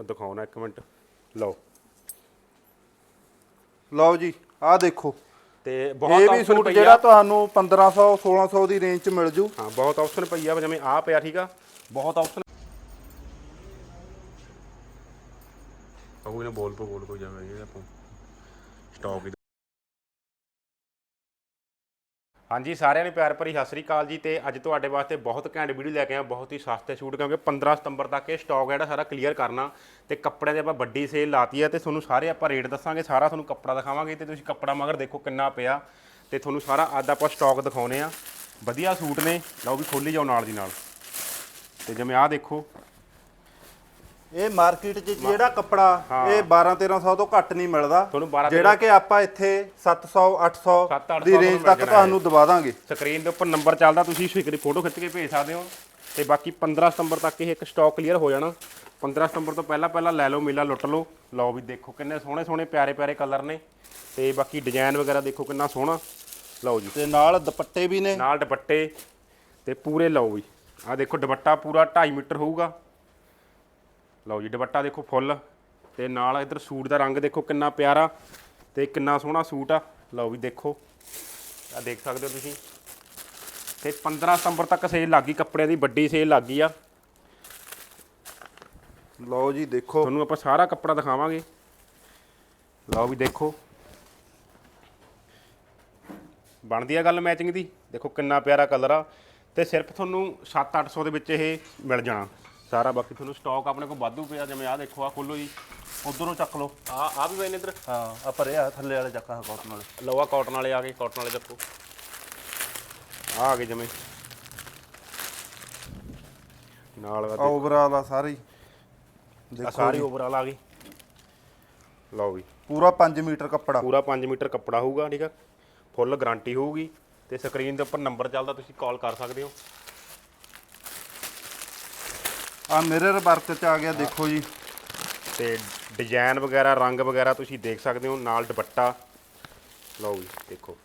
ਮੈਂ ਦਿਖਾਉਣਾ ਇੱਕ ਮਿੰਟ। ਲਓ। ਲਓ ਜੀ ਆਹ ਦੇਖੋ। ਤੇ ਇਹ ਬਹੁਤ ਵੀ ਆਪਸ਼ਨ ਸੂਟ ਜਿਹੜਾ ਤੁਹਾਨੂੰ 1500 1600 ਦੀ ਰੇਂਜ ਚ ਮਿਲ ਜੂ। ਹਾਂ ਬਹੁਤ ਆਪਸ਼ਨ ਪਈ ਆ ਜਿਵੇਂ ਆ ਪਿਆ ਠੀਕ ਆ? ਬਹੁਤ ਆਪਸ਼ਨ ਉਹ ਨਾ ਬੋਲ ਪੋ ਬੋਲ ਕੋ ਜਾਵੇ ਇਹ ਆਪਾਂ ਸਟਾਕ ਹਾਂਜੀ, ਸਾਰਿਆਂ ਨੂੰ ਪਿਆਰ ਭਰੀ ਸਤਿ ਸ੍ਰੀ ਅਕਾਲ ਜੀ ਤੇ ਅੱਜ ਤੁਹਾਡੇ ਵਾਸਤੇ ਬਹੁਤ ਘੈਂਟ ਵੀਡੀਓ ਲੈ ਕੇ ਆਇਆ, ਬਹੁਤ ਹੀ ਸਸਤੇ ਸ਼ੂਟ, ਕਿਉਂਕਿ 15 ਸਤੰਬਰ ਤੱਕ ਇਹ ਸਟਾਕ ਜਿਹੜਾ ਸਾਰਾ ਕਲੀਅਰ ਕਰਨਾ ਤੇ ਕੱਪੜਿਆਂ ਦੇ ਆਪਾਂ ਵੱਡੀ ਸੇਲ ਲਾਤੀ ਹੈ ਤੇ ਤੁਹਾਨੂੰ ਸਾਰੇ ਆਪਾਂ ਰੇਟ ਦੱਸਾਂਗੇ, ਸਾਰਾ ਤੁਹਾਨੂੰ ਕੱਪੜਾ ਦਿਖਾਵਾਂਗੇ ਤੇ ਤੁਸੀਂ ਕੱਪੜਾ ਮਗਰ ਦੇਖੋ ਕਿੰਨਾ ਪਿਆ ਤੇ ਤੁਹਾਨੂੰ ਸਾਰਾ ਅੱਜ ਆਪਾਂ ਸਟਾਕ ਦਿਖਾਉਨੇ ਆ। ਵਧੀਆ ਸੂਟ ਨੇ, ਲਓ ਵੀ ਖੋਲੀ ਜਾਓ ਨਾਲ ਦੀ ਨਾਲ। ਤੇ ਜਿਵੇਂ ਆਹ ਦੇਖੋ ਇਹ ਮਾਰਕੀਟ 'ਚ ਜਿਹੜਾ ਕੱਪੜਾ। ਇਹ 12 1300 ਤੋਂ ਘੱਟ ਨਹੀਂ ਮਿਲਦਾ। ਤੁਹਾਨੂੰ 12 ਜਿਹੜਾ ਕਿ ਆਪਾਂ ਇੱਥੇ 700 800 700 ਦੀ ਰੇਂਜ ਤੱਕ ਤੁਹਾਨੂੰ ਦਵਾ ਦਾਂਗੇ। ਸਕਰੀਨ ਦੇ ਉੱਪਰ ਨੰਬਰ ਚੱਲਦਾ ਤੁਸੀਂ ਇਸ ਦੀ ਫੋਟੋ ਖਿੱਚ ਕੇ ਭੇਜ ਸਕਦੇ ਹੋ। ਤੇ ਬਾਕੀ 15 ਸਤੰਬਰ ਤੱਕ ਇਹ ਇੱਕ ਸਟਾਕ ਕਲੀਅਰ ਹੋ ਜਾਣਾ। 15 ਸਤੰਬਰ ਤੋਂ ਪਹਿਲਾਂ ਪਹਿਲਾਂ ਲੈ ਲਓ ਮੇਲਾ ਲੁੱਟ ਲਓ। ਲਓ ਵੀ ਦੇਖੋ ਕਿੰਨੇ ਸੋਹਣੇ ਸੋਹਣੇ ਪਿਆਰੇ ਪਿਆਰੇ ਕਲਰ ਨੇ। ਤੇ ਬਾਕੀ ਡਿਜ਼ਾਈਨ ਵਗੈਰਾ ਦੇਖੋ ਕਿੰਨਾ ਸੋਹਣਾ। ਲਓ ਜੀ। ਤੇ ਨਾਲ ਦੁਪੱਟੇ ਵੀ ਨੇ। ਨਾਲ ਦੁਪੱਟੇ। ਤੇ ਪੂਰੇ ਲਓ ਵੀ। ਆ ਦੇਖੋ ਦੁਪੱਟਾ ਪੂਰਾ 2.5 ਮੀਟਰ ਹੋਊਗਾ। ਲਓ ਜੀ ਦੁਪੱਟਾ ਦੇਖੋ ਫੁੱਲ ਤੇ ਨਾਲ ਇਧਰ ਸੂਟ ਦਾ ਰੰਗ ਦੇਖੋ ਕਿੰਨਾ ਪਿਆਰਾ ਤੇ ਕਿੰਨਾ ਸੋਹਣਾ ਸੂਟ ਆ। ਲਓ ਵੀ ਦੇਖੋ ਆ ਦੇਖ ਸਕਦੇ ਹੋ ਤੁਸੀਂ। ਤੇ 15 ਸਤੰਬਰ ਤੱਕ ਸੇਲ ਲੱਗੀ ਕੱਪੜਿਆਂ ਦੀ ਵੱਡੀ ਸੇਲ ਲੱਗੀ ਆ। ਲਓ ਜੀ ਦੇਖੋ। ਤੁਹਾਨੂੰ ਆਪਾਂ ਸਾਰਾ ਕੱਪੜਾ ਦਿਖਾਵਾਂਗੇ। ਲਓ ਵੀ ਦੇਖੋ। ਬਣਦੀ ਆ ਗੱਲ ਮੈਚਿੰਗ ਦੀ? ਦੇਖੋ ਕਿੰਨਾ ਪਿਆਰਾ ਕਲਰ ਆ। ਤੇ ਸਿਰਫ ਤੁਹਾਨੂੰ 7-800 ਦੇ ਵਿੱਚ ਇਹ ਮਿਲ ਜਾਣਾ। ਸਾਰਾ ਬਾਕੀ ਤੁਹਾਨੂੰ ਸਟਾਕ ਆਪਣੇ ਕੋਲ ਵਾਧੂ ਪਿਆ ਜਿਵੇਂ ਆਹ ਦੇਖੋ ਆ ਖੋਲੋ ਜੀ। ਉਧਰੋਂ ਚੱਕ ਲਓ। ਆ ਆ ਵੀ ਪਏ ਨੇ ਇੱਧਰ? ਹਾਂ ਆ ਪਰੇ ਆ ਥੱਲੇ ਵਾਲੇ ਚੱਕਾ ਕਾਟਨ ਵਾਲੇ। ਲਓ ਆ ਕਾਟਨ ਵਾਲੇ ਆ ਗਏ ਕਾਟਨ ਵਾਲੇ ਚੱਕੋ। ਆ ਆ ਗਏ ਜਿਵੇਂ ਨਾਲ ਆ ਓਵਰਆਲ ਆ ਸਾਰੇ। ਹੀ। ਦੇਖੋ ਸਾਰੀ ਜੀ, ਓਵਰਆਲ ਆ ਗਈ। ਲਓ ਵੀ। ਪੂਰਾ 5 ਮੀਟਰ ਕੱਪੜਾ। ਪੂਰਾ 5 ਮੀਟਰ ਕੱਪੜਾ ਹੋਊਗਾ ਠੀਕ ਆ। ਫੁੱਲ ਗਾਰੰਟੀ ਹੋਊਗੀ। ਤੇ ਸਕਰੀਨ ਦੇ ਉੱਪਰ ਨੰਬਰ ਚੱਲਦਾ ਤੁਸੀਂ ਕਾਲ ਕਰ ਸਕਦੇ ਹੋ। ਆ ਮਿਰਰ ਵਰਕ ਚ ਆ ਗਿਆ ਦੇਖੋ ਜੀ। ਤੇ ਡਿਜ਼ਾਈਨ ਵਗੈਰਾ ਰੰਗ ਵਗੈਰਾ ਤੁਸੀਂ ਦੇਖ ਸਕਦੇ ਹੋ ਨਾਲ ਦੁਪੱਟਾ। ਲਓ ਜੀ ਦੇਖੋ।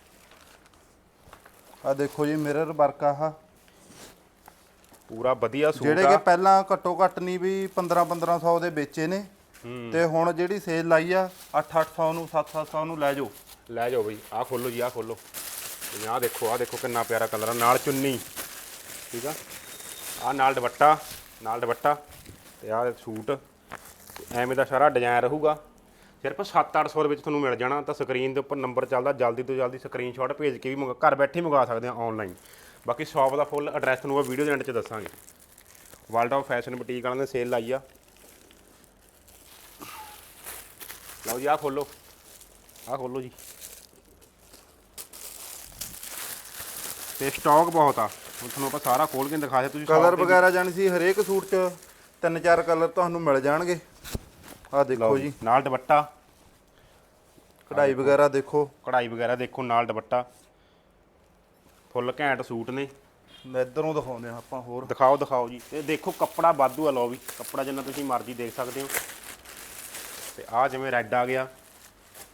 ਆ ਦੇਖੋ ਜੀ ਮਿਰਰ ਵਰਕ ਆਹ। ਪੂਰਾ ਵਧੀਆ ਸੂਟ ਜਿਹੜੇ ਕਿ ਆ। ਪਹਿਲਾਂ ਘੱਟੋ ਘੱਟ ਨਹੀਂ ਵੀ 15 1500 ਦੇ ਵੇਚੇ ਨੇ। ਤੇ ਹੁਣ ਜਿਹੜੀ ਸੇਲ ਲਾਈ ਆ 8 800 ਨੂੰ 7 700 ਨੂੰ ਲੈ ਜਾਓ। ਲੈ ਜਾਓ ਬਈ ਆਹ ਖੋਲੋ ਜੀ ਆਹ ਖੋਲੋ ਆਹ ਦੇਖੋ ਆਹ ਦੇਖੋ ਕਿੰਨਾ ਪਿਆਰਾ ਕਲਰ ਆ ਨਾਲ ਚੁੰਨੀ। ਠੀਕ ਆ? ਆਹ ਨਾਲ ਦੁਪੱਟਾ। ਨਾਲ ਦੁਪੱਟਾ ਤੇ ਆਹ ਸੂਟ। ਐਵੇਂ ਦਾ ਸਾਰਾ ਡਿਜ਼ਾਈਨ ਰਹੂਗਾ। ਸਿਰਫ 7-800 ਰੁਪਏ ਵਿੱਚ ਤੁਹਾਨੂੰ ਮਿਲ ਜਾਣਾ। ਤਾਂ ਸਕਰੀਨ ਦੇ ਉੱਪਰ ਨੰਬਰ ਚੱਲਦਾ, ਜਲਦੀ ਤੋਂ ਜਲਦੀ ਸਕਰੀਨਸ਼ਾਟ ਭੇਜ ਕੇ ਵੀ ਮੰਗਾ, ਘਰ ਬੈਠੇ ਹੀ ਮੰਗਾ ਸਕਦੇ ਆ ਆਨਲਾਈਨ ਬਾਕੀ ਸ਼ਾਪ ਦਾ ਫੁੱਲ ਐਡਰੈਸ ਤੁਹਾਨੂੰ ਉਹ ਵੀਡੀਓ ਦੇ ਐਂਡ 'ਚ ਦੱਸਾਂਗੇ। ਵਰਲਡ ਆਫ ਫੈਸ਼ਨ ਬੁਟੀਕ ਵਾਲਿਆਂ ਨੇ ਸੇਲ ਲਾਈ ਆ। ਲਓ ਜੀ, ਆਹ ਖੋਲੋ। ਆਹ ਖੋਲੋ ਜੀ। ਤੇ ਸਟਾਕ ਬਹੁਤ ਆ। ਹੁਣ ਤੁਹਾਨੂੰ ਆਪਾਂ ਸਾਰਾ ਖੋਲ ਕੇ ਦਿਖਾ ਦਿਆ ਤੁਸੀਂ ਕਲਰ ਵਗੈਰਾ ਜਾਣੀ ਸੀ ਹਰੇਕ ਸੂਟ 'ਚ ਤਿੰਨ ਚਾਰ ਕਲਰ ਤੁਹਾਨੂੰ ਮਿਲ ਜਾਣਗੇ। ਆ ਦੇਖੋ ਜੀ। ਨਾਲ ਦੁਪੱਟਾ। ਕਢਾਈ ਵਗੈਰਾ ਦੇਖੋ। ਕਢਾਈ ਵਗੈਰਾ ਦੇਖੋ ਨਾਲ ਦੁਪੱਟਾ। ਫੁੱਲ ਘੈਂਟ ਸੂਟ ਨੇ। ਇਧਰੋਂ ਦਿਖਾਉਂਦੇ ਆ ਆਪਾਂ ਹੋਰ। ਦਿਖਾਓ ਦਿਖਾਓ ਜੀ। ਤੇ ਦੇਖੋ ਕੱਪੜਾ ਵਾਧੂ ਆ ਲਓ ਵੀ। ਕੱਪੜਾ ਜਿੰਨਾ ਤੁਸੀਂ ਮਰਜ਼ੀ ਦੇਖ ਸਕਦੇ ਹੋ। ਤੇ ਆ ਜਿਵੇਂ ਰੈੱਡ ਆ ਗਿਆ।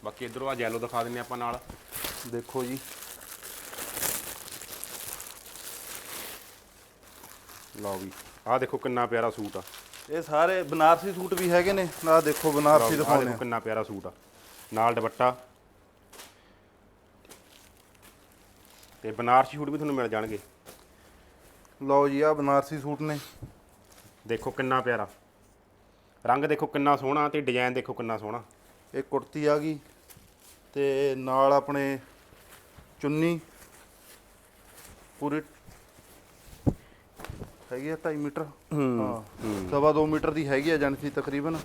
ਬਾਕੀ ਇਧਰੋਂ ਆ ਯੈਲੋ ਦਿਖਾ ਦਿੰਨੇ ਆਪਾਂ ਨਾਲ। ਦੇਖੋ ਜੀ। ਲਓ ਵੀ ਆਹ ਦੇਖੋ ਕਿੰਨਾ ਪਿਆਰਾ ਸੂਟ ਆ। ਇਹ ਸਾਰੇ ਬਨਾਰਸੀ ਸੂਟ ਵੀ ਹੈਗੇ ਨੇ ਆ ਦੇਖੋ ਲਓ ਬਨਾਰਸੀ ਵੀ, ਆਹ ਦਿਖਾਉਂਦੇ ਦੇਖੋ ਆ। ਕਿੰਨਾ ਪਿਆਰਾ ਸੂਟ ਆ। ਨਾਲ ਦੁਪੱਟਾ। ਤੇ ਬਨਾਰਸੀ ਸੂਟ ਵੀ ਤੁਹਾਨੂੰ ਮਿਲ ਜਾਣਗੇ। ਲਓ ਜੀ ਆ ਬਨਾਰਸੀ ਸੂਟ ਨੇ। ਦੇਖੋ ਕਿੰਨਾ ਪਿਆਰਾ। ਰੰਗ ਦੇਖੋ ਕਿੰਨਾ ਸੋਹਣਾ ਤੇ ਡਿਜ਼ਾਈਨ ਦੇਖੋ ਕਿੰਨਾ ਸੋਹਣਾ। ਇਹ ਕੁੜਤੀ ਆ ਗਈ ਤੇ ਨਾਲ ਆਪਣੇ ਚੁੰਨੀ। ਪੂਰੀ ਹੈਗੀ ਆ 2.5 ਮੀਟਰ। ਹਾਂ ਸਵਾ 2 ਮੀਟਰ ਦੀ ਹੈਗੀ ਆ ਜਾਣੀ ਸੀ ਤਕਰੀਬਨ।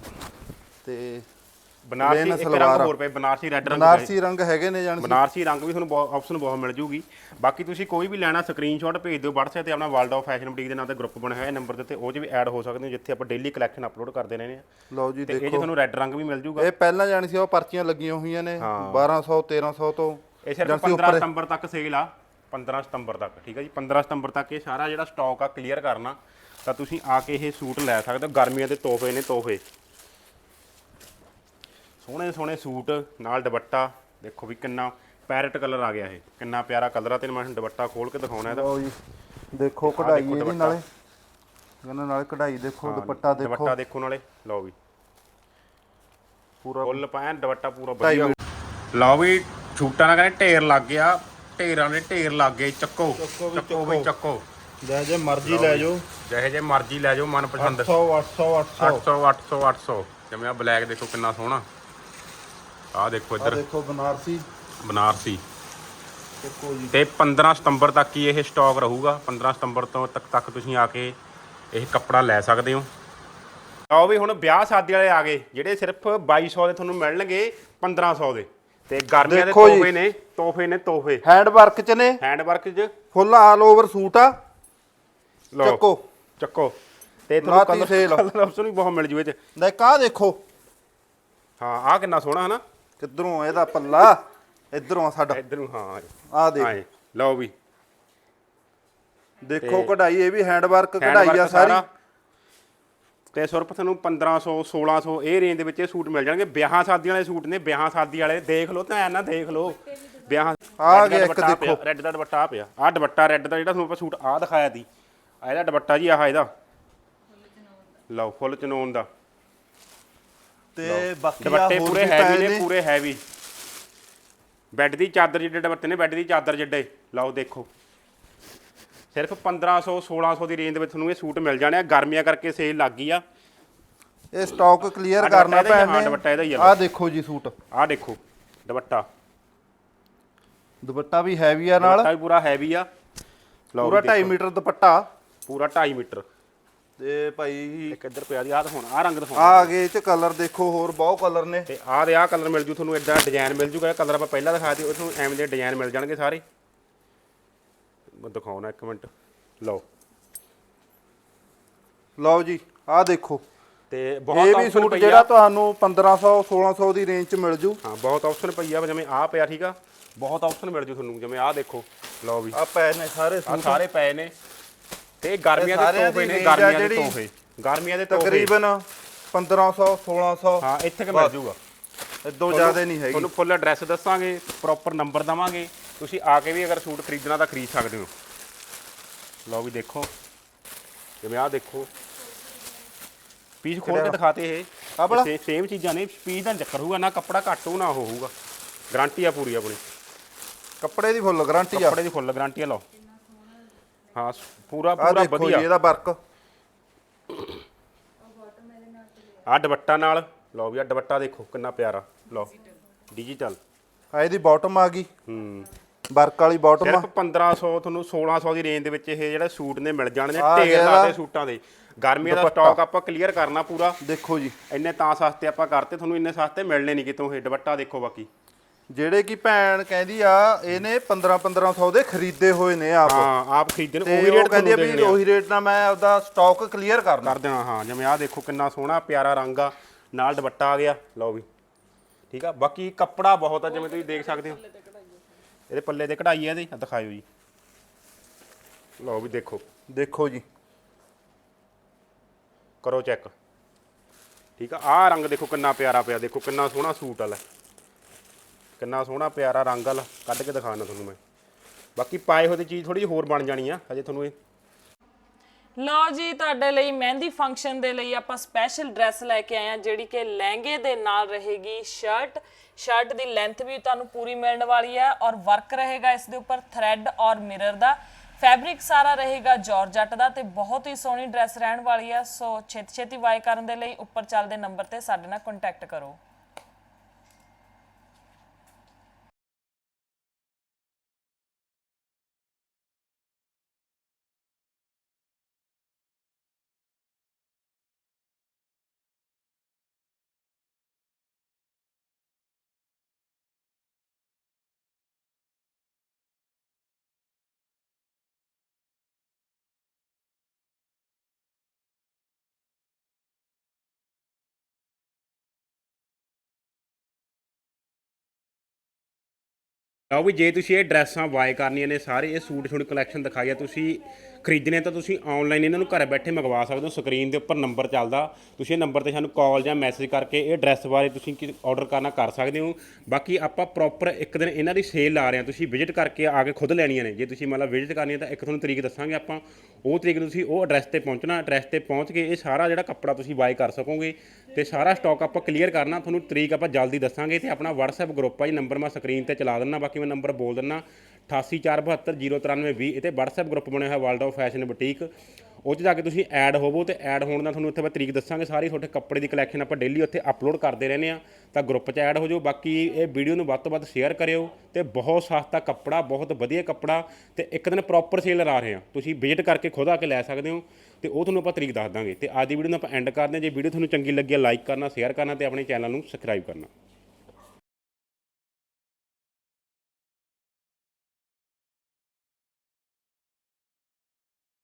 ਤੇ ਬਨਾਰਸੀ ਇੱਕ ਰੰਗ। ਹੋਰ ਪਏ ਬਨਾਰਸੀ ਰੈੱਡ ਰੰਗ। ਬਨਾਰਸੀ ਰੰਗ ਹੈਗੇ ਨੇ ਸੀ ਬਨਾਰਸੀ ਰੰਗ ਵੀ ਤੁਹਾਨੂੰ ਬਹੁਤ ਆਪਸ਼ਨ ਬਹੁਤ ਮਿਲ ਜੂਗੀ। ਬਾਕੀ ਤੁਸੀਂ ਕੋਈ ਵੀ ਲੈਣਾ ਸਕਰੀਨਸ਼ਾਟ ਭੇਜ ਦਿਓ WhatsApp ਤੇ ਆਪਣਾ ਵਰਲਡ ਆਫ ਫੈਸ਼ਨ ਬੁਟੀਕ ਦੇ ਨਾਂ ਤੇ ਗਰੁੱਪ ਬਣਿਆ ਹੋਇਆ ਨੰਬਰ ਦੇ ਉੱਤੇ ਉਹ 'ਚ ਵੀ ਐਡ ਹੋ ਸਕਦੇ ਹੋ ਜਿੱਥੇ ਆਪਾਂ ਡੇਲੀ ਕਲੈਕਸ਼ਨ ਅਪਲੋਡ ਕਰਦੇ ਰਹਿੰਦੇ ਆ ਲਓ ਜੀ ਤੇ ਇਹ 'ਚ ਦੇਖੋ। ਤੁਹਾਨੂੰ ਰੈੱਡ ਰੰਗ ਵੀ ਮਿਲ ਜੂਗਾ। ਇਹ ਪਹਿਲਾਂ ਜਾਣੀ ਸੀ ਉਹ ਪਰਚੀਆਂ ਲੱਗੀਆਂ ਹੋਈਆਂ ਨੇ ਹਾਂ। 1200 1300 ਤੋਂ ਇਹ ਸਿਰਫ ਜਾਣੀ ਸੀ 15 ਉੱਪਰ। ਸਤੰਬਰ ਤੱਕ ਸੇਲ ਆ। 15 ਸਤੰਬਰ ਤੱਕ ਠੀਕ ਹੈ ਜੀ? 15 ਸਤੰਬਰ ਤੱਕ ਇਹ ਸਾਰਾ ਜਿਹੜਾ ਸਟਾਕ ਆ ਕਲੀਅਰ ਕਰਨਾ ਤਾਂ ਤੁਸੀਂ ਆ ਕੇ ਇਹ ਸੂਟ ਲੈ ਸਕਦੇ ਹੋ। ਗਰਮੀਆਂ ਦੇ ਤੋਹਫੇ ਨੇ ਤੋਹਫੇ। ਸੋਹਣੇ ਸੋਹਣੇ ਸੂਟ ਨਾਲ ਦੁਪੱਟਾ ਦੇਖੋ ਵੀ ਕਿੰਨਾ ਪੈਰਟ ਕਲਰ ਆ ਗਿਆ ਇਹ। ਕਿੰਨਾ ਪਿਆਰਾ ਕਲਰ ਆ ਤੇ ਮੈਂ ਦੁਪੱਟਾ ਖੋਲ ਕੇ ਦਿਖਾਉਣਾ ਇਹਦਾ। ਲਓ ਜੀ ਦੇਖੋ ਕਢਾਈ ਇਹਦੀ। ਨਾਲੇ। ਇਹਨਾਂ ਨਾਲੇ ਕਢਾਈ ਦੇਖੋ ਦੁਪੱਟਾ ਦੇਖੋ। ਦੁਪੱਟਾ ਦੇਖੋ ਨਾਲੇ। ਲਓ ਵੀ। ਪੂਰਾ ਫੁੱਲ ਪੈਨ ਦੁਪੱਟਾ ਪੂਰਾ ਵਧੀਆ। ਲਓ ਵੀ ਛੂਟਾਂ ਨਾਲ ਕਹਿੰਦੇ ਢੇਰ ਲੱਗ ਗਿਆ। ਢੇਰਾਂ ਦੇ ਢੇਰ ਲੱਗ ਗਏ ਚੱਕੋ। ਚੱਕੋ ਵੀ ਚੱਕੋ ਵੀ ਚੱਕੋ। ਲੈ ਜੇ ਮਰਜ਼ੀ ਲੈ ਜਾਓ। ਜਿਹੇ ਜੇ ਮਰਜ਼ੀ ਲੈ ਜਾਓ ਮਨਪਸੰਦ। 800 800 800 800 800 800 ਜਿਵੇਂ ਆ ਬਲੈਕ ਦੇਖੋ ਕਿੰਨਾ ਸੋਹਣਾ। ਆਹ ਦੇਖੋ ਆ ਇੱਧਰ। ਦੇਖੋ ਬਨਾਰਸੀ। ਬਨਾਰਸੀ। ਜੀ। ਤੇ 15 ਸਤੰਬਰ ਤੱਕ ਹੀ ਇਹ ਸਟਾਕ ਰਹੂਗਾ। 15 ਸਤੰਬਰ ਤੋਂ ਤੱਕ ਤੱਕ ਤੁਸੀਂ ਆ ਕੇ ਇਹ ਕੱਪੜਾ ਲੈ ਸਕਦੇ ਹੋ। ਆਓ ਵੀ ਹੁਣ ਵਿਆਹ ਸ਼ਾਦੀ ਵਾਲੇ ਆ ਗਏ ਜਿਹੜੇ ਸਿਰਫ 2200 ਦੇ ਤੁਹਾਨੂੰ ਮਿਲਣਗੇ 1500 ਦੇ। ਤੇ ਗਰਮੀਆਂ ਦੇ ਦੇਖੋ ਜੀ। ਤੋਹਫੇ ਨੇ ਤੋਹਫੇ ਨੇ ਤੋਹਫੇ। ਹੈਂਡ ਵਰਕ ਚ ਨੇ। ਹੈਂਡ ਵਰਕ 'ਚ। ਫੁੱਲ ਆਲ ਓਵਰ ਸੂਟ ਆ। ਲਓ ਚੱਕੋ। ਚੱਕੋ। ਤੇ ਲਾਤੀ sale। ਕਲਰ ਆਪਸ਼ਨ ਵੀ ਬਹੁਤ ਮਿਲ ਜੂ ਇਹ 'ਚ। ਲੈ ਕਾ ਦੇਖੋ। ਹਾਂ ਆਹ ਕਿੰਨਾ ਸੋਹਣਾ ਹਨਾ? ਕਿੱਧਰੋਂ ਇਹਦਾ ਪੱਲਾ? ਇਧਰੋਂ ਆ ਸਾਡਾ। ਇੱਧਰ ਨੂੰ ਹਾਂ ਆ ਦੇਖ। ਆਏ ਲਓ ਵੀ। ਦੇਖੋ ਕਢਾਈ ਇਹ ਵੀ ਹੈਂਡ ਵਰਕ ਕਢਾਈ ਆ ਸਾਰਾ। ਤੇ ਸਿਰਫ ਤੁਹਾਨੂੰ 1500 1600 ਇਹ ਰੇਂਜ ਦੇ ਵਿੱਚ ਇਹ ਸੂਟ ਮਿਲ ਜਾਣਗੇ। ਵਿਆਹਾਂ ਸ਼ਾਦੀਆਂ ਵਾਲੇ ਸੂਟ ਨੇ ਵਿਆਹਾਂ ਸ਼ਾਦੀ ਵਾਲੇ ਦੇਖ ਲਓ ਤਾਂ ਨਾ ਦੇਖ ਲਓ। ਵਿਆਹਾਂ ਆ ਗਿਆ ਇੱਕ ਦੇਖੋ। ਰੈੱਡ ਦਾ ਦੁਪੱਟਾ ਆਹ ਪਿਆ। ਆਹ ਦੁਪੱਟਾ ਰੈੱਡ ਦਾ ਜਿਹੜਾ ਤੁਹਾਨੂੰ ਆਪਾਂ ਸੂਟ ਆਹ ਦਿਖਾਇਆ ਸੀ। ਆ ਇਹਦਾ ਦੁਪੱਟਾ ਜੀ ਆਹ ਇਹਦਾ। ਲਓ ਫੁੱਲ ਚਨੋਨ ਦਾ। ਤੇ ਬਾਕੀ ਆ ਦੁਪੱਟੇ ਹੋਰ ਪੂਰੇ ਹੈਵੀ ਨੇ ਪੂਰੇ ਹੈਵੀ ਬੈੱਡ ਦੀ ਚਾਦਰ ਜਿੱਡੇ ਦੁਪੱਟੇ ਨੇ ਬੈੱਡ ਦੀ ਚਾਦਰ ਜਿੱਡੇ। ਲਓ ਦੇਖੋ। ਸਿਰਫ 1500 1600 ਦੀ ਰੇਂਜ ਦੇ ਵਿੱਚ ਤੁਹਾਨੂੰ ਇਹ ਸੂਟ ਮਿਲ ਜਾਣੇ ਆ। ਗਰਮੀਆਂ ਕਰਕੇ ਸੇਲ ਲੱਗ ਗਈ ਆ। ਇਹ ਸਟਾਕ ਕਲੀਅਰ ਕਰਨਾ ਆ, ਪੈਣਾ ਦੁਪੱਟਾ ਇਹਦਾ ਹੀ ਆ। ਆ ਦੇਖੋ ਜੀ ਸੂਟ। ਆਹ ਦੇਖੋ ਦੁਪੱਟਾ। ਦੁਪੱਟਾ ਵੀ ਹੈਵੀ ਆ ਨਾਲ। ਦੁਪੱਟਾ ਵੀ ਪੂਰਾ ਹੈਵੀ ਆ। ਪੂਰਾ ਵੀ 2.5 ਦੇਖੋ, ਮੀਟਰ ਦੁਪੱਟਾ। ਪੂਰਾ 2.5 ਮੀਟਰ। ਤੇ ਭਾਈ ਇੱਕ ਇੱਧਰ ਪਿਆ ਦੀ ਆਹ ਦਿਖਾਉਣਾ ਆਹ ਰੰਗ ਆ ਦਿਖਾਉਣਾ ਆ ਗਏ ਚ ਕਲਰ ਦੇਖੋ ਹੋਰ ਬਹੁਤ ਕਲਰ ਨੇ। ਤੇ ਆਹ ਦੇ ਆਹ ਕਲਰ ਮਿਲ ਜੂ ਤੁਹਾਨੂੰ ਇਦਾਂ ਡਿਜ਼ਾਈਨ ਮਿਲ ਜੂਗਾ ਇਹ ਕਲਰ ਆਪਾਂ ਪਹਿਲਾਂ ਸੀ ਉਹ ਤੁਹਾਨੂੰ ਐਵੇਂ ਦੇ ਡਿਜ਼ਾਈਨ ਮਿਲ ਜਾਣਗੇ ਸਾਰੇ। ਦਿਖਾਉਣਾ ਇੱਕ ਮਿੰਟ। ਲਓ। ਲਓ ਜੀ ਆ ਦੇਖੋ। ਤੇ ਇਹ ਬਹੁਤ ਵੀ ਆਪਸ਼ਨ ਸੂਟ ਜਿਹੜਾ ਆ। ਤੁਹਾਨੂੰ 1500 1600 ਦੀ ਰੇਂਜ ਚ ਮਿਲ ਜੂ। ਹਾਂ ਬਹੁਤ ਆਪਸ਼ਨ ਪਈ ਆ ਜਿਵੇਂ ਆਹ ਪਿਆ ਠੀਕ ਆ? ਬਹੁਤ ਆਪਸ਼ਨ ਮਿਲ ਜੂ ਤੁਹਾਨੂੰ ਜਿਵੇਂ ਆਹ ਦੇਖੋ। ਲਓ ਵੀ। ਆ ਪਏ ਨੇ ਸਾਰੇ ਆ ਸੂਟ ਸਾਰੇ ਪਏ ਨੇ। ਤੇ ਇਹ ਗਰਮੀਆਂ ਦੇ ਤੋਹਫੇ ਨੇ ਆ ਗਰਮੀਆਂ ਦੇ ਤੋਹਫੇ। ਗਰਮੀਆਂ ਦੇ ਤੋਹਫੇ। ਤਕਰੀਬਨ 1500 1600 ਹਾਂ ਇੱਥੇ ਕਿ ਮਿਲ ਜੂਗਾ। ਇਦੋਂ ਜ਼ਿਆਦਾ ਨਹੀਂ ਹੈਗੀ। ਤੁਹਾਨੂੰ ਫੁੱਲ ਐਡਰੈਸ ਦੱਸਾਂਗੇ ਪ੍ਰੋਪਰ ਨੰਬਰ ਦਵਾਂਗੇ। ਤੁਸੀਂ ਆ ਕੇ ਵੀ ਅਗਰ ਸੂਟ ਖਰੀਦਣਾ ਤਾਂ ਖਰੀਦ ਸਕਦੇ ਹੋ। ਲਓ ਵੀ ਦੇਖੋ। ਜਿਵੇਂ ਆਹ ਦੇਖੋ। ਪੀਸ ਖੋਲ ਕੇ? ਦਿਖਾਤੇ ਇਹ। ਆਹ ਵਾਲਾ? ਸੇਮ ਚੀਜ਼ਾਂ ਨੇ ਪੀਸ ਦਾ ਚੱਕਰ ਹੋਊਗਾ ਨਾ ਕੱਪੜਾ ਘੱਟ ਨਾ ਉਹ ਹੋਊਗਾ। ਗਾਰੰਟੀ ਆ ਪੂਰੀ ਆਪਣੀ। ਕੱਪੜੇ ਦੀ ਫੁੱਲ ਗਾਰੰਟੀ ਆ। ਕੱਪੜੇ ਦੀ ਫੁੱਲ ਗਾਰੰਟੀ ਆ ਲਓ। ਹਾਂ ਪੂਰਾ ਆ ਪੂਰਾ ਵਧੀਆ। ਇਹਦਾ ਵਰਕ। ਆ ਦੁਪੱਟਾ ਨਾਲ ਲਓ ਵੀ ਆ ਦੁਪੱਟਾ ਦੇਖੋ ਕਿੰਨਾ ਪਿਆਰਾ। ਲਓ ਡਿਜੀਟਲ ਆ ਇਹਦੀ ਬਾਟਮ ਆ ਗਈ। ਹੂੰ। ਵਰਕ ਵਾਲੀ ਬਾਟਮ ਆ। ਸਿਰਫ 1500 ਤੁਹਾਨੂੰ 1600 ਦੀ ਰੇਂਜ ਦੇ ਵਿੱਚ ਇਹ ਜਿਹੜੇ ਸੂਟ ਨੇ ਮਿਲ ਜਾਣਗੇ ਆ ਢੇਰ ਗਿਆ ਇਹਦਾ। ਸੂਟਾਂ ਦੇ। ਗਰਮੀਆਂ ਦਾ ਦੁਪੱਟਾ। ਸਟਾਕ ਆਪਾਂ ਕਲੀਅਰ ਕਰਨਾ ਪੂਰਾ। ਦੇਖੋ ਜੀ। ਇੰਨੇ ਤਾਂ ਸਸਤੇ ਆਪਾਂ ਕਰਤੇ ਤੁਹਾਨੂੰ ਇੰਨੇ ਸਸਤੇ ਮਿਲਣੇ ਨਹੀਂ ਕਿਤੋਂ ਇਹ ਦੁਪੱਟਾ ਦੇਖੋ ਬਾਕੀ। ਜਿਹੜੇ ਕਿ ਭੈਣ ਕਹਿੰਦੀ ਆ ਇਹਨੇ 15 1500 ਦੇ ਖਰੀਦੇ ਹੋਏ ਨੇ ਆਪ। ਹਾਂ ਆਪ ਖਰੀਦਣ ਤੇ ਉਹੀ ਉਹ ਰੇਟ ਕਹਿੰਦੀ ਆ ਵੀ। ਉਹੀ ਰੇਟ ਨਾਲ ਮੈਂ ਆਪਦਾ ਸਟਾਕ ਕਲੀਅਰ ਕਰਨਾ। ਕਰ ਦੇਣਾ ਹਾਂ ਜਿਵੇਂ ਆਹ ਦੇਖੋ ਕਿੰਨਾ ਸੋਹਣਾ ਪਿਆਰਾ ਰੰਗ ਆ ਨਾਲ ਦੁਪੱਟਾ ਆ ਗਿਆ ਲਓ ਵੀ। ਠੀਕ ਆ ਬਾਕੀ ਕੱਪੜਾ ਬਹੁਤ ਆ ਜਿਵੇਂ ਤੁਸੀਂ ਦੇਖ ਸਕਦੇ ਹੋ। ਇਹਦੇ ਪੱਲੇ ਤੇ ਕਢਾਈ ਆ ਇਹਦੀ ਆਹ ਦਿਖਾਇਓ ਜੀ। ਲਓ ਵੀ ਦੇਖੋ। ਦੇਖੋ ਜੀ। ਕਰੋ ਚੈੱਕ। ਠੀਕ ਆ ਆਹ ਰੰਗ ਦੇਖੋ ਕਿੰਨਾ ਪਿਆਰਾ ਪਿਆ। ਦੇਖੋ ਕਿੰਨਾ ਸੋਹਣਾ ਸੂਟ ਆ ਲੈ ਕਿੰਨਾ ਸੋਹਣਾ ਪਿਆਰਾ ਰੰਗ ਆ ਲੈ ਕੱਢ ਕੇ ਦਿਖਾਣਾ ਤੁਹਾਨੂੰ ਮੈਂ। ਬਾਕੀ ਪਾਏ ਹੋਏ ਦੀ ਚੀਜ਼ ਥੋੜੀ ਜਿਹੀ ਹੋਰ ਬਣ ਜਾਣੀ ਆ। ਹਜੇ ਤੁਹਾਨੂੰ ਇਹ ਲਓ ਜੀ, ਤੁਹਾਡੇ ਲਈ ਮਹਿੰਦੀ ਫੰਕਸ਼ਨ ਦੇ ਲਈ ਆਪਾਂ ਸਪੈਸ਼ਲ ਡਰੈਸ ਲੈ ਕੇ ਆਏ ਆ ਜਿਹੜੀ ਕਿ ਲਹਿੰਗੇ ਦੇ ਨਾਲ ਰਹੇਗੀ ਸ਼ਰਟ ਸ਼ਰਟ ਦੀ ਲੈਂਥ ਵੀ ਤੁਹਾਨੂੰ ਪੂਰੀ ਮਿਲਣ ਵਾਲੀ ਹੈ ਔਰ ਵਰਕ ਰਹੇਗਾ ਇਸ ਦੇ ਉੱਪਰ ਥ੍ਰੈਡ ਔਰ ਮਿਰਰ ਦਾ। ਫੈਬਰਿਕ ਸਾਰਾ ਰਹੇਗਾ ਜਾਰਜਟ ਦਾ ਤੇ ਬਹੁਤ ਹੀ ਸੋਹਣੀ ਡਰੈਸ ਰਹਿਣ ਵਾਲੀ ਆ ਸੋ ਛੇਤੀ ਛੇਤੀ ਬਾਏ ਕਰਨ ਦੇ ਲਈ ਉੱਪਰ ਚੱਲਦੇ ਨੰਬਰ ਤੇ ਸਾਡੇ ਨਾਲ ਕੰਟੈਕਟ ਕਰੋ। ਲਓ ਵੀ ਜੇ ਤੁਸੀਂ ਇਹ ਡਰੈਸਾਂ ਬਾਏ ਕਰਨੀਆਂ ਨੇ, ਸਾਰੇ ਇਹ ਸੂਟ ਸ਼ੂਟ ਕਲੈਕਸ਼ਨ ਦਿਖਾਈ ਆ, ਤੁਸੀਂ ਖਰੀਦਣੇ ਤਾਂ ਤੁਸੀਂ ਆਨਲਾਈਨ ਇਹਨਾਂ ਨੂੰ ਘਰ ਬੈਠੇ ਮੰਗਵਾ ਸਕਦੇ ਹੋ ਸਕਰੀਨ ਦੇ ਉੱਪਰ ਨੰਬਰ ਚੱਲਦਾ। ਤੁਸੀਂ ਇਹ ਨੰਬਰ ਤੇ ਸਾਨੂੰ ਕਾਲ ਜਾਂ ਮੈਸੇਜ ਕਰਕੇ ਇਹ ਐਡਰੈਸ ਬਾਰੇ ਤੁਸੀਂ ਆਰਡਰ ਕਰਨਾ ਕਰ ਸਕਦੇ ਹੋ। ਬਾਕੀ ਆਪਾਂ ਪ੍ਰੋਪਰ ਇੱਕ ਦਿਨ ਇਹਨਾਂ ਦੀ ਸੇਲ ਲਾ ਰਹੇ ਹਾਂ, ਤੁਸੀਂ ਵਿਜ਼ਿਟ ਕਰਕੇ ਆ ਕੇ ਖੁਦ ਲੈਣੀਆਂ ਨੇ। ਜੇ ਤੁਸੀਂ ਮਤਲਬ ਵਿਜ਼ਿਟ ਕਰਨੀ ਹੈ ਤਾਂ ਇੱਕ ਤੁਹਾਨੂੰ ਤਰੀਕ ਦੱਸਾਂਗੇ ਆਪਾਂ। ਉਹ ਤਰੀਕ ਨੂੰ ਤੁਸੀਂ ਉਹ ਐਡਰੈਸ ਤੇ ਪਹੁੰਚਣਾ ਐਡਰੈਸ ਤੇ ਪਹੁੰਚ ਕੇ ਇਹ ਸਾਰਾ ਜਿਹੜਾ ਕੱਪੜਾ ਤੁਸੀਂ ਬਾਏ ਕਰ ਸਕੋਗੇ ਤੇ ਸਾਰਾ ਸਟਾਕ ਆਪਾਂ ਕਲੀਅਰ ਕਰਨਾ, ਤੁਹਾਨੂੰ ਤਰੀਕ ਆਪਾਂ ਜਲਦੀ ਦੱਸਾਂਗੇ ਤੇ ਆਪਣਾ WhatsApp ਗਰੁੱਪ ਆ ਜੀ ਨੰਬਰ ਮੈਂ ਸਕਰੀਨ ਤੇ ਚਲਾ ਦਿੰਦਾ, ਬਾਕੀ ਮੈਂ ਨੰਬਰ ਬੋਲ ਦਿੰਦਾ 8847709320 ਇਹ ਤੇ WhatsApp ਗਰੁੱਪ ਬਣਿਆ ਹੋਇਆ ਵਰਲਡ ਆਫ ਫੈਸ਼ਨ ਬੁਟੀਕ ਉਹ 'ਚ ਜਾ ਕੇ ਤੁਸੀਂ ਐਡ ਹੋਵੋ ਤੇ ਐਡ ਹੋਣ ਦਾ ਤੁਹਾਨੂੰ ਉੱਥੇ ਮੈਂ ਤਰੀਕ ਦੱਸਾਂਗੇ। ਸਾਰੀ ਤੁਹਾਡੇ ਕੱਪੜੇ ਦੀ ਕਲੈਕਸ਼ਨ ਆਪਾਂ ਡੇਲੀ ਉੱਥੇ ਅਪਲੋਡ ਕਰਦੇ ਰਹਿੰਦੇ ਆ ਤਾਂ ਗਰੁੱਪ 'ਚ ਐਡ ਹੋ ਜਾਓ। ਬਾਕੀ ਇਹ ਵੀਡੀਓ ਨੂੰ ਵੱਧ ਤੋਂ ਵੱਧ ਸ਼ੇਅਰ ਕਰਿਓ ਤੇ ਬਹੁਤ ਸਸਤਾ ਕੱਪੜਾ, ਬਹੁਤ ਵਧੀਆ ਕੱਪੜਾ ਤੇ ਇੱਕ ਦਿਨ ਪ੍ਰੋਪਰ ਸੇਲ ਲਾ ਰਹੇ ਆ ਤੁਸੀਂ ਵਿਜ਼ਿਟ ਕਰਕੇ ਖੁਦ ਆ ਕੇ ਲੈ ਸਕਦੇ ਹੋ ਤੇ ਉਹ ਤੁਹਾਨੂੰ ਆਪਾਂ ਤਰੀਕ ਦੱਸ ਦਾਂਗੇ। ਤੇ ਅੱਜ ਦੀ ਵੀਡੀਓ ਨੂੰ ਆਪਾਂ ਐਂਡ ਕਰਦੇ ਹਾਂ। ਜੇ ਵੀਡੀਓ ਤੁਹਾਨੂੰ ਚੰਗੀ ਲੱਗੀ ਲਾਈਕ ਕਰਨਾ ਸ਼ੇਅਰ ਕਰਨਾ ਤੇ ਆਪਣੇ ਚੈਨਲ ਨੂੰ ਸਬਸਕ੍ਰਾਈਬ ਕਰਨਾ।